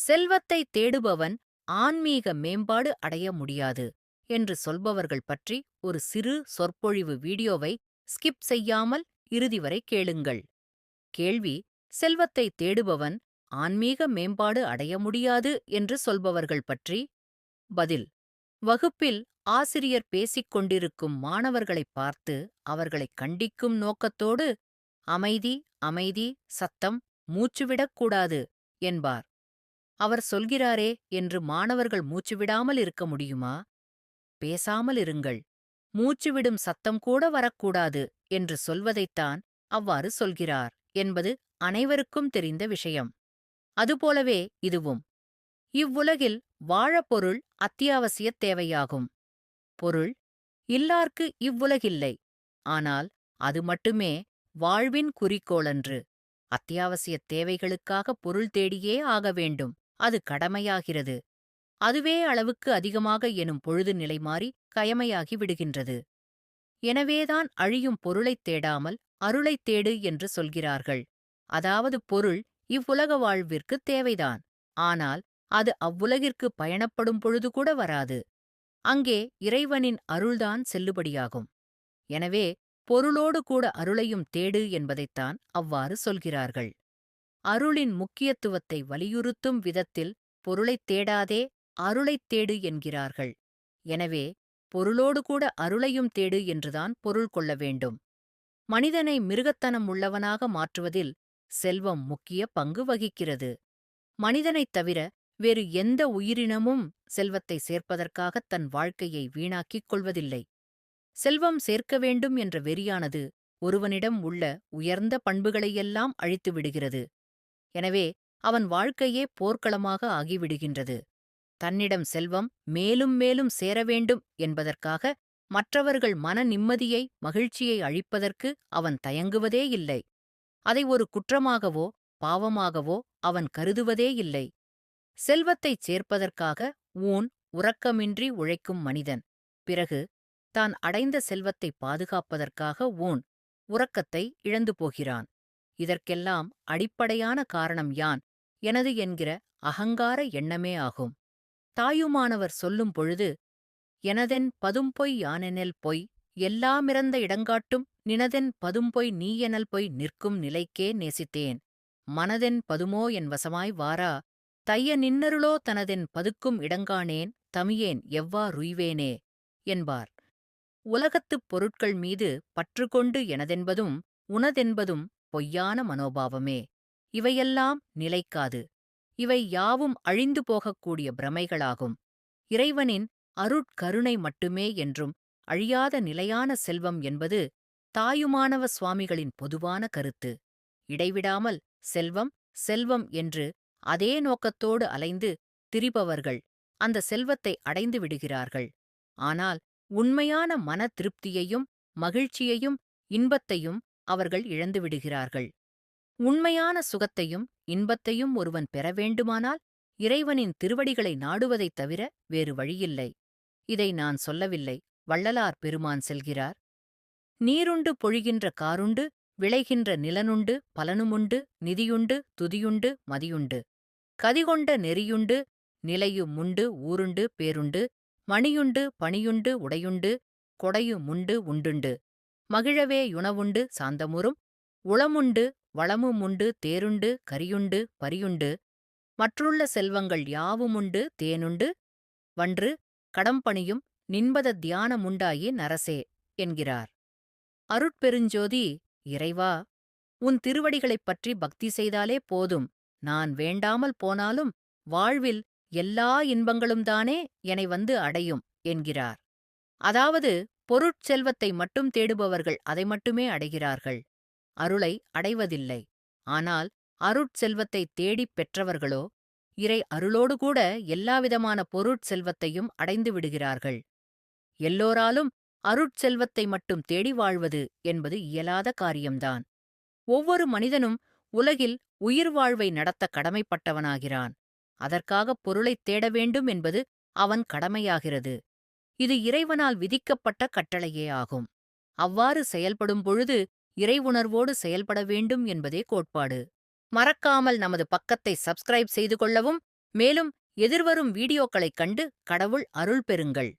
செல்வத்தை தேடுபவன் ஆன்மீக மேம்பாடு அடைய முடியாது என்று சொல்பவர்கள் பற்றி ஒரு சிறு சொற்பொழிவு வீடியோவை ஸ்கிப் செய்யாமல் இறுதி வரை கேளுங்கள். கேள்வி செல்வத்தை தேடுபவன் ஆன்மீக மேம்பாடு அடைய முடியாது என்று சொல்பவர்கள் பற்றி? பதில் வகுப்பில் ஆசிரியர் பேசிக் கொண்டிருக்கும் மாணவர்களைப் பார்த்து அவர்களைக் கண்டிக்கும் நோக்கத்தோடு அமைதி அமைதி சத்தம் மூச்சுவிடக்கூடாது என்பார். அவர் சொல்கிறாரே என்று மாணவர்கள் மூச்சுவிடாமல் இருக்க முடியுமா? பேசாமல் இருங்கள். மூச்சுவிடும் சத்தம் கூட வரக்கூடாது என்று சொல்வதைத்தான் அவ்வாறு சொல்கிறார் என்பது அனைவருக்கும் தெரிந்த விஷயம். அதுபோலவே இதுவும். இவ்வுலகில் வாழப்பொருள் அத்தியாவசியத் தேவையாகும். பொருள் இல்லார்க்கு இவ்வுலகில்லை. ஆனால் அது மட்டுமே வாழ்வின் குறிக்கோளன்று. அத்தியாவசியத் தேவைகளுக்காக பொருள் தேடியே ஆக வேண்டும். அது கடமையாகிறது. அதுவே அளவுக்கு அதிகமாக எனும் பொழுது நிலை மாறி கயமையாகி விடுகின்றது. எனவேதான் அழியும் பொருளைத் தேடாமல் அருளைத் தேடு என்று சொல்கிறார்கள். அதாவது பொருள் இவ்வுலக வாழ்விற்குத் தேவைதான். ஆனால் அது அவ்வுலகிற்கு பயணப்படும் பொழுது கூட வராது. அங்கே இறைவனின் அருள்தான் செல்லுபடியாகும். எனவே பொருளோடு கூட அருளையும் தேடு என்பதைத்தான் அவ்வாறு சொல்கிறார்கள். அருளின் முக்கியத்துவத்தை வலியுறுத்தும் விதத்தில் பொருளைத் தேடாதே அருளைத் தேடு என்கிறார்கள். எனவே பொருளோடு கூட அருளையும் தேடு என்றுதான் பொருள் கொள்ள வேண்டும். மனிதனை மிருகத்தனம் உள்ளவனாக மாற்றுவதில் செல்வம் முக்கிய பங்கு வகிக்கிறது. மனிதனைத் தவிர வேறு எந்த உயிரினமும் செல்வத்தை சேர்ப்பதற்காகத் தன் வாழ்க்கையை வீணாக்கிக் கொள்வதில்லை. செல்வம் சேர்க்க வேண்டும் என்ற வெறியானது ஒருவனிடம் உள்ள உயர்ந்த பண்புகளையெல்லாம் அழித்துவிடுகிறது. எனவே அவன் வாழ்க்கையே போர்க்களமாக ஆகிவிடுகின்றது. தன்னிடம் செல்வம் மேலும் மேலும் சேர வேண்டும் என்பதற்காக மற்றவர்கள் மன நிம்மதியை மகிழ்ச்சியை அழிப்பதற்கு அவன் தயங்குவதே இல்லை. அதை ஒரு குற்றமாகவோ பாவமாகவோ அவன் கருதுவதே இல்லை. செல்வத்தைச் சேர்ப்பதற்காக ஊன் உறக்கமின்றி உழைக்கும் மனிதன். பிறகு தான் அடைந்த செல்வத்தை பாதுகாப்பதற்காக ஊன் உறக்கத்தை இழந்து போகிறான். இதற்கெல்லாம் அடிப்படையான காரணம் யான்? எனது என்கிற அகங்கார எண்ணமே ஆகும். தாயுமானவர் சொல்லும் பொழுது எனதென் பதும்பொய் யானெனல் பொய் எல்லாமிறந்த இடங்காட்டும் நினதென் பதும்பொய் நீயெனல் பொய் நிற்கும் நிலைக்கே நேசித்தேன். மனதென் பதுமோ என் வசமாய் வாரா தைய நின்னருளோ தனதென் பதுக்கும் இடங்கானேன் தமியேன் எவ்வா ருய்வேனே? என்பார். உலகத்துப் பொருட்கள் மீது பற்றுக்கொண்டு எனதென்பதும் உனதென்பதும் பொய்யான மனோபாவமே. இவையெல்லாம் நிலைக்காது. இவை யாவும் அழிந்து போகக்கூடிய பிரமைகளாகும். இறைவனின் அருட்கருணை மட்டுமே என்றும் அழியாத நிலையான செல்வம் என்பது தாயுமானவ சுவாமிகளின் பொதுவான கருத்து. இடைவிடாமல் செல்வம் செல்வம் என்று அதே நோக்கத்தோடு அலைந்து திரிபவர்கள் அந்த செல்வத்தை அடைந்து விடுகிறார்கள். ஆனால் உண்மையான மன திருப்தியையும் மகிழ்ச்சியையும் இன்பத்தையும் அவர்கள் இழந்துவிடுகிறார்கள் உண்மையான சுகத்தையும் இன்பத்தையும் ஒருவன் பெற வேண்டுமானால் இறைவனின் திருவடிகளை நாடுவதைத் தவிர வேறு வழியில்லை. இதை நான் சொல்லவில்லை. வள்ளலார் பெருமான் செல்கிறார். நீருண்டு பொழிகின்ற காருண்டு விளைகின்ற நிலனுண்டு பலனுமுண்டு நிதியுண்டு துதியுண்டு மதியுண்டு. கதிகொண்ட நெறியுண்டு நிலையுமுண்டு ஊருண்டு பேருண்டு மணியுண்டு பணியுண்டு உடையுண்டு கொடையுமுண்டு உண்டுண்டு. மகிழவே யுணவுண்டு சாந்தமுறும் உளமுண்டு வளமுமுண்டு தேருண்டு கரியுண்டு பரியுண்டு மற்றுள்ள செல்வங்கள் யாவுமுண்டு தேனுண்டு வன்று கடம்பணியும் நின்பத தியானமுண்டாயி நரசே என்கிறார். அருட்பெருஞ்சோதி இறைவா உன் திருவடிகளைப் பற்றி பக்தி செய்தாலே போதும் நான் வேண்டாமல் போனாலும் வாழ்வில் எல்லா இன்பங்களும் தானே என்னை வந்து அடையும் என்கிறார். அதாவது பொருட்செல்வத்தை மட்டும் தேடுபவர்கள் அதை மட்டுமே அடைகிறார்கள். அருளை அடைவதில்லை. ஆனால் அருட்செல்வத்தை தேடிப் பெற்றவர்களோ இறை அருளோடு கூட எல்லாவிதமான பொருட்செல்வத்தையும் அடைந்து விடுகிறார்கள். எல்லோராலும் அருட்செல்வத்தை மட்டும் தேடி வாழ்வது என்பது இயலாத காரியம்தான். ஒவ்வொரு மனிதனும் உலகில் உயிர் வாழ்வை நடத்த கடமைப்பட்டவனாகிறான். அதற்காகப் பொருளைத் தேட வேண்டும் என்பது அவன் கடமையாகிறது. இது இறைவனால் விதிக்கப்பட்ட கட்டளையே ஆகும். அவ்வாறு செயல்படும் பொழுது இறைவுணர்வோடு செயல்பட வேண்டும் என்பதே கோட்பாடு. மறக்காமல் நமது பக்கத்தை சப்ஸ்கிரைப் செய்து கொள்ளவும் மேலும் எதிர்வரும் வீடியோக்களைக் கண்டு கடவுள் அருள் பெறுங்கள்.